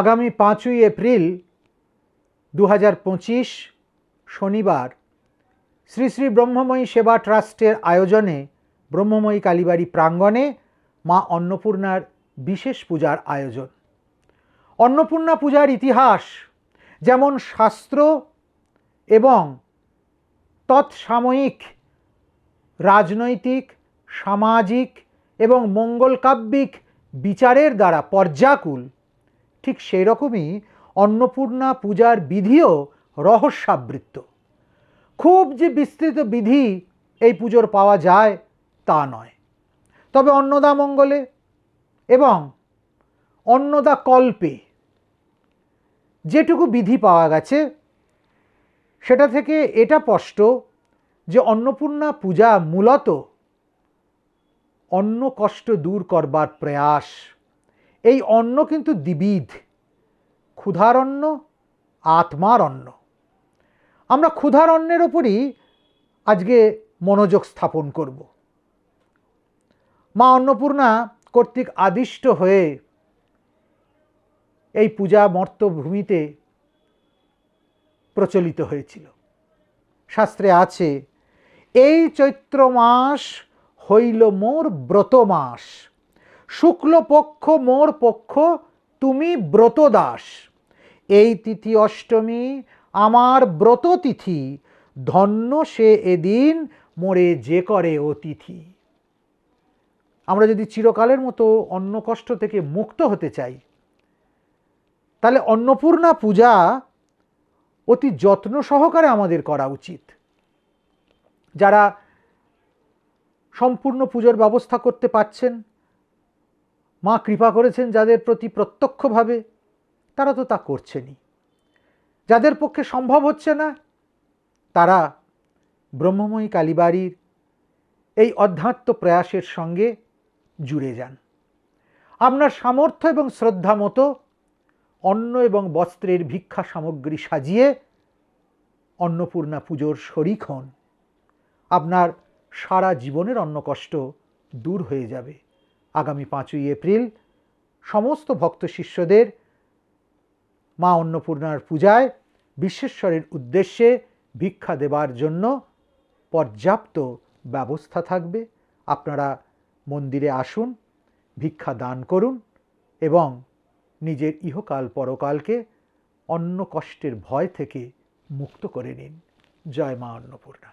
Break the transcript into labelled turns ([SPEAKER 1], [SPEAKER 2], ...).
[SPEAKER 1] আগামী পাঁচই এপ্রিল দু হাজার পঁচিশ শনিবার শ্রী শ্রী ব্রহ্মময়ী সেবা ট্রাস্টের আয়োজনে ব্রহ্মময়ী কালীবাড়ি প্রাঙ্গণে মা অন্নপূর্ণার বিশেষ পূজার আয়োজন। অন্নপূর্ণা পূজার ইতিহাস যেমন শাস্ত্র এবং তৎসাময়িক, রাজনৈতিক, সামাজিক এবং মঙ্গলকাব্যিক বিচারের দ্বারা পর্যাকুল। ঠিক সেই রকমই অন্নপূর্ণা পূজার বিধিও রহস্যাবৃত্ত। খুব যে বিস্তৃত বিধি এই পুজোর পাওয়া যায় তা নয়। তবে অন্নদা মঙ্গলে এবং অন্নদা কল্পে যেটুকু বিধি পাওয়া গেছে, সেটা থেকে এটা স্পষ্ট যে অন্নপূর্ণা পূজা মূলত অন্ন কষ্ট দূর করবার প্রয়াস। এই অন্ন কিন্তু দ্বিবিধ। ক্ষুধার অন্ন আত্মার অন্ন আমরা ক্ষুধার অন্নের ওপরই আজকে মনোযোগ স্থাপন করব। মা অন্নপূর্ণা কর্তৃক আদিষ্ট হয়ে এই পূজা মর্তভূমিতে প্রচলিত হয়েছিল। শাস্ত্রে আছে, এই চৈত্র মাস হইল মোর ব্রত মাস। শুক্লপক্ষ মোর পক্ষ, তুমি ব্রতদাস। এই তিথি অষ্টমী আমার ব্রত তিথি, ধন্য সে এদিন মোরে যে করে অতিথি আমরা যদি চিরকালের মতো অন্ন কষ্ট থেকে মুক্ত হতে চাই, তাহলে অন্নপূর্ণা পূজা অতি যত্ন সহকারে আমাদের করা উচিত। যারা সম্পূর্ণ পুজোর ব্যবস্থা করতে পারছেন, মা কৃপা করেছেন যাদের প্রতি প্রত্যক্ষভাবে তারা তো তা করছেনই। যাদের পক্ষে সম্ভব হচ্ছে না, তারা ব্রহ্মময়ী কালীবাড়ির এই অধ্যাত্ম প্রয়াসের সঙ্গে জুড়ে যান। আপনার সামর্থ্য এবং শ্রদ্ধা মতো অন্ন এবং বস্ত্রের ভিক্ষা সামগ্রী সাজিয়ে অন্নপূর্ণা পুজোর শরিক হন। আপনার সারা জীবনের অন্ন কষ্ট দূর হয়ে যাবে। আগামী পাঁচই এপ্রিল সমস্ত ভক্ত শিষ্যদের মা অন্নপূর্ণার পূজায় বিশ্বেশ্বরের উদ্দেশ্যে ভিক্ষা দেবার জন্য পর্যাপ্ত ব্যবস্থা থাকবে। আপনারা মন্দিরে আসুন, ভিক্ষা দান করুন এবং নিজের ইহকাল পরকালকে অন্ন কষ্টের ভয় থেকে মুক্ত করে নিন। জয় মা অন্নপূর্ণা।